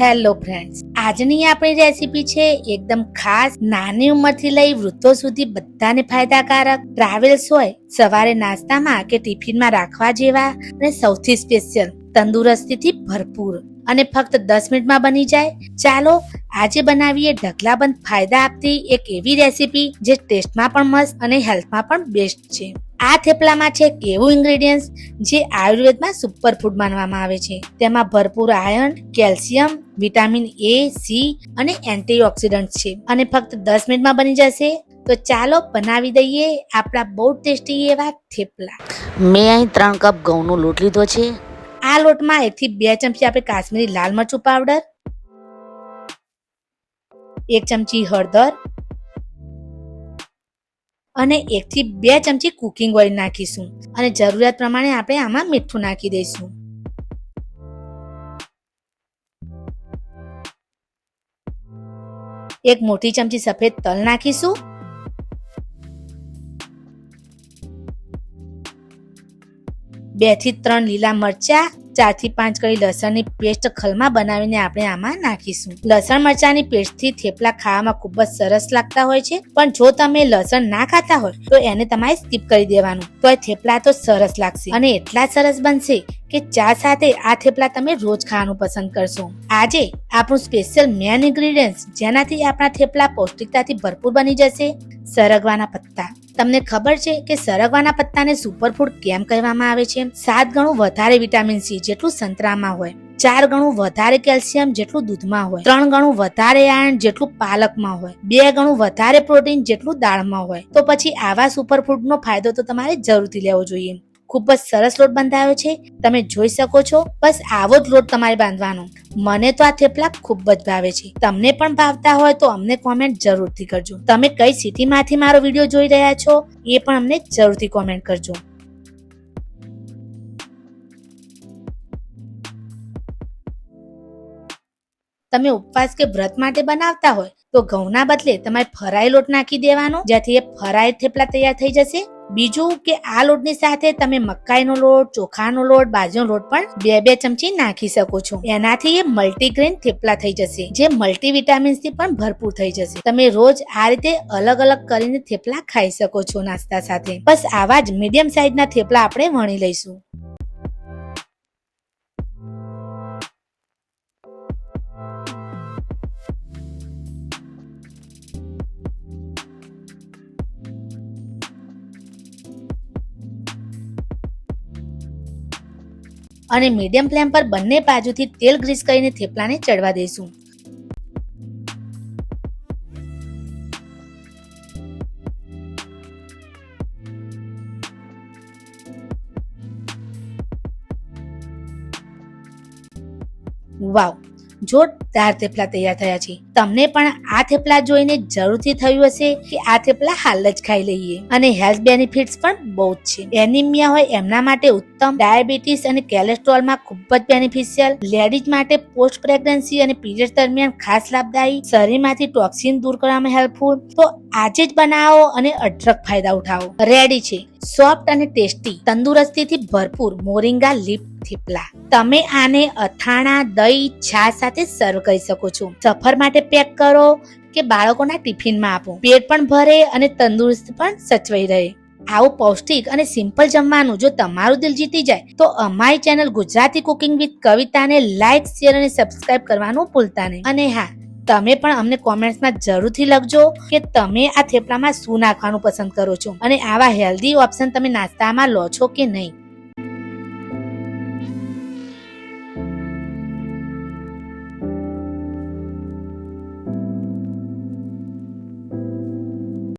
Hello friends, આજની આપણી recipe છે એકદમ ખાસ નાની ઉંમરથી લઈ વૃદ્ધો સુધી બધાને ફાયદાકારક. ટ્રાવેલ્સ હોય, સવારે નાસ્તામાં કે ટિફિનમાં રાખવા જેવા અને સૌથી સ્પેશિયલ, તંદુરસ્તીથી ભરપૂર. અને ફક્ત દસ મિનિટમાં બની જાય. ચાલો, આજે બનાવીએ ઢગલાબંધ ફાયદા આપતી એક એવી રેસીપી જે ટેસ્ટમાં પણ મસ્ત અને હેલ્થમાં પણ બેસ્ટ છે. આ થેપલામાં છે એક એવું ઇન્ગ્રેડિયન્ટ જે આયુર્વેદમાં સુપરફૂડ માનવામાં આવે છે. તેમાં ભરપૂર iron calcium vitamin A C અને એન્ટીઓક્સિડન્ટ છે. અને ફક્ત દસ મિનિટમાં બની જશે. તો ચાલો બનાવી દઈએ આપણા બહુ ટેસ્ટી એવા થેપલા. મેં અહીં ત્રણ કપ ઘઉંનો લોટ લીધો છે. આ લોટમાં એકથી બે ચમચી આપણે કાશ્મીરી લાલ મરચું પાવડર એક ચમચી હળદર અને એકથી બે ચમચી કુકિંગ ઓઇલ નાખીશું. અને જરૂરિયાત પ્રમાણે આપણે આમાં મીઠું નાખી દઈશું. એક મોટી ચમચી સફેદ તલ નાખીશું. બેથી ત્રણ લીલા મરચા ચારથી પાંચ કળી લસણની પેસ્ટ ખલમાં બનાવીને આપણે આમાં નાખીશું. લસણ મરચાની પેસ્ટથી થેપલા ખાવામાં ખૂબ જ સરસ લાગતા હોય છે. પણ જો તમે લસણ ના ખાતા હોય, તો એને તમારે સ્કીપ કરી દેવાનું. તો થેપલા તો સરસ લાગશે અને એટલા સરસ બનશે કે ચા સાથે આ થેપલા તમે રોજ ખાવાનું પસંદ કરશો. આજે આપણું સ્પેશિયલ મેન ઇન્ગ્રીડિયન્ટ જેનાથી આપણા થેપલા પૌષ્ટિકતાથી ભરપૂર બની જશે. સરગવાના પત્તા. તમને ખબર છે કે સરગવાના પત્તાને સુપરફૂડ કેમ કહેવામાં આવે છે? સાત ગણું વધારે વિટામિન સી જેટલું સંતરામાં હોય. ચાર ગણું વધારે કેલ્શિયમ જેટલું દૂધમાં હોય. ત્રણ ગણું વધારે આયર્ન જેટલું પાલકમાં હોય. બે ગણું વધારે પ્રોટીન જેટલું દાળમાં હોય. તો પછી આવા સુપરફૂડનો ફાયદો તો તમારે જરૂરથી લેવો જોઈએ. ખૂબ જ સરસ લોટ બંધાયો છે. તમે જોઈ શકો છો, બસ આવો જ લોટ તમારે બાંધવાનો. મને તો આ થેપલા ખૂબ જ ભાવે છે. તમને પણ ભાવતા હોય તો અમને કોમેન્ટ જરૂરથી કરજો. તમે કઈ સિટીમાંથી મારો વીડિયો જોઈ રહ્યા છો, એ પણ અમને જરૂરથી કોમેન્ટ કરજો. તમે ઉપવાસ કે વ્રત માટે બનાવતા હોય તો ઘઉંના બદલે તમારે ફરાઈ લોટ નાખી દેવાનો, જેથી એ ફરાઈ થેપલા તૈયાર થઈ જશે. બીજું કે આ લોટની સાથે તમે મકાઈનો લોટ, ચોખાનો લોટ, બાજરીનો લોટ પણ બે બે ચમચી નાખી શકો છો. એનાથી એ મલ્ટીગ્રેન થેપલા થઈ જશે, જે મલ્ટીવિટામિન્સથી પણ ભરપૂર થઈ જશે. તમે રોજ આ રીતે અલગ અલગ કરીને થેપલા ખાઈ શકો છો નાસ્તા સાથે. બસ આવા જ મીડિયમ સાઈઝના થેપલા આપણે વણી લઈશું. અને મીડિયમ ફ્લેમ પર બંને બાજુથી તેલ ગ્રીસ કરીને થેપલાને ચડવા દઈશું. વાવ જોરદાર થેપલા તૈયાર થયા છે, તમને પણ આ થેપલા જોઈને જરૂરથી થયું હશે કે આ થેપલા હાલ જ ખાઈ લઈએ. અને હેલ્થ બેનિફિટ્સ પણ બહુ જ છે. એનિમિયા હોય એમના માટે ઉત્તમ. ડાયાબિટીસ અને કેલેસ્ટ્રોલમાં ખૂબ જ બેનિફિશિયલ લેડીઝ માટે પોસ્ટ પ્રેગ્નન્સી અને પીરિયડ દરમિયાન ખાસ લાભદાયી. શરીરમાંથી ટોક્સિન દૂર કરવામાં હેલ્પફુલ તો આજે જ બનાવો અને અઢળક ફાયદા ઉઠાવો. રેડી છે. સોફ્ટ અને ટેસ્ટી તંદુરસ્તીથી ભરપૂર મોરિંગા લીપ થેપલા. તમે આને અથાણા, દહીં, છાશ સાથે સર્વ કરી શકો છો. સફર માટે પેક કરો કે બાળકોના ટિફિનમાં આપો. પેટ પણ ભરે અને તંદુરસ્ત પણ સચવાઈ રહે. આવું પૌષ્ટિક અને સિમ્પલ જમવાનું જો તમારું દિલ જીતી જાય, તો અમારી ચેનલ ગુજરાતી કુકિંગ વિથ કવિતાને લાઈક શેર અને સબસ્ક્રાઇબ કરવાનું ભૂલતા નહીં. અને હા તમે પણ અમને કોમેન્ટ્સમાં જરૂરથી લખજો કે તમે આ થેપલામાં શું નાખવાનું પસંદ કરો છો. અને આવા હેલ્ધી ઓપ્શન તમે નાસ્તામાં લો છો કે નહીં?